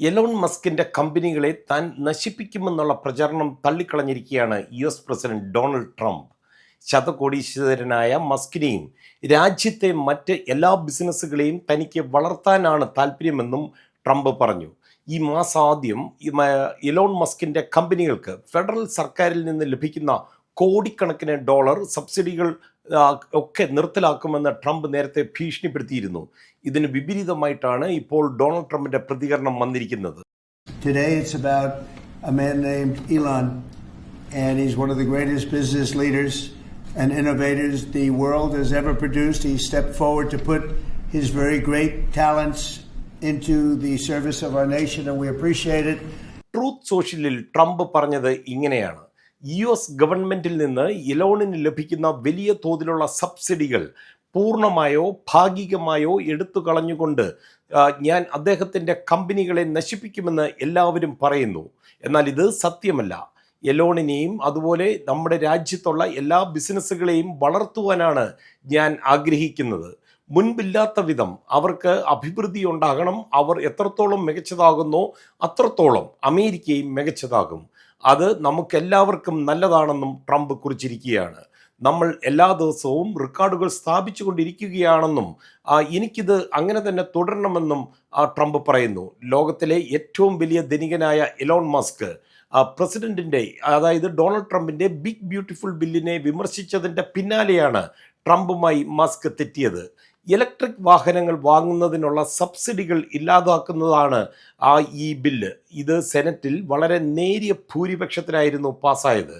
Elon മസ്കിന്റെ കമ്പനികളെ താൻ നശിപ്പിക്കുമെന്നുള്ള പ്രചരണം തള്ളിക്കളഞ്ഞിരിക്കുകയാണ് U S president Donald Trump. ശതകോടീശ്വരനായ മസ്കിനെയും രാജ്യത്തെ മറ്റ് എല്ലാ ബിസിനസ്സുകളെയും തനിക്ക് വളർത്താനാണ് താല്പര്യമെന്നും ട്രംപ് പറഞ്ഞു. ഈ മാസാദ്യം ആദ്യം മ- എലോൺ മസ്കിന്റെ കമ്പനികൾക്ക് ഫെഡറൽ സർക്കാരിൽ നിന്ന് ലഭിക്കുന്ന കോടിക്കണക്കിന് ഡോളർ സബ്സിഡികൾ ഒക്കെ നിർത്തലാക്കുമെന്ന് ട്രംപ് നേരത്തെ ഭീഷണിപ്പെടുത്തിയിരുന്നു ഇതിന് വിപരീതമായിട്ടാണ് ഇപ്പോൾ ഡൊണാൾഡ് ട്രംപിന്റെ പ്രതികരണം വന്നിരിക്കുന്നത് Today it's about a man named Elon, and he's one of the greatest business leaders and innovators the world has ever produced. He stepped forward to put his very great talents into the service of our nation, and we appreciate it. Truth സോഷ്യലിൽ Trump പറഞ്ഞത് ഇങ്ങനെയാണ് U S ഗവൺമെന്റിൽ നിന്ന് ഇലോണിന് ലഭിക്കുന്ന വലിയ തോതിലുള്ള സബ്സിഡികൾ പൂർണമായോ ഭാഗികമായോ എടുത്തു കളഞ്ഞുകൊണ്ട് ഞാൻ അദ്ദേഹത്തിന്റെ കമ്പനികളെ നശിപ്പിക്കുമെന്ന് എല്ലാവരും പറയുന്നു. എന്നാൽ ഇത് സത്യമല്ല. എലോണിനെയും അതുപോലെ നമ്മുടെ രാജ്യത്തുള്ള എല്ലാ ബിസിനസ്സുകളെയും വളർത്തുവാനാണ് ഞാൻ ആഗ്രഹിക്കുന്നത്. മുൻപില്ലാത്ത വിധം അവർക്ക് അഭിവൃദ്ധി ഉണ്ടാകണം. അവർ എത്രത്തോളം മികച്ചതാകുന്നു അത്രത്തോളം അമേരിക്കയും മികച്ചതാകും. അത് നമുക്കെല്ലാവർക്കും നല്ലതാണെന്നും ട്രംപ് കുറിച്ചിരിക്കുകയാണ്. നമ്മൾ എല്ലാ ദിവസവും റെക്കോർഡുകൾ സ്ഥാപിച്ചു കൊണ്ടിരിക്കുകയാണെന്നും എനിക്കിത് അങ്ങനെ തന്നെ തുടരണമെന്നും ട്രംപ് പറയുന്നു. ലോകത്തിലെ ഏറ്റവും വലിയ ധനികനായ എലോൺ മസ്ക് ആ, പ്രസിഡന്റിന്റെ അതായത് ഡൊണാൾഡ് ട്രംപിന്റെ ബിഗ് ബ്യൂട്ടിഫുൾ ബില്ലിനെ വിമർശിച്ചതിന്റെ പിന്നാലെയാണ് ട്രംപുമായി മസ്ക് തെറ്റിയത്. ഇലക്ട്രിക് വാഹനങ്ങൾ വാങ്ങുന്നതിനുള്ള സബ്സിഡികൾ ഇല്ലാതാക്കുന്നതാണ് ആ ഈ ബില്ല്. ഇത് സെനറ്റിൽ വളരെ നേരിയ ഭൂരിപക്ഷത്തിലായിരുന്നു പാസ്സായത്.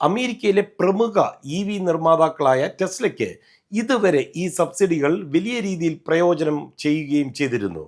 അമേരിക്കയിലെ പ്രമുഖ ഇ വി നിർമ്മാതാക്കളായ ടെസ്ലയ്ക്ക് ഇതുവരെ ഈ സബ്സിഡികൾ വലിയ രീതിയിൽ പ്രയോജനം ചെയ്യുകയും ചെയ്തിരുന്നു.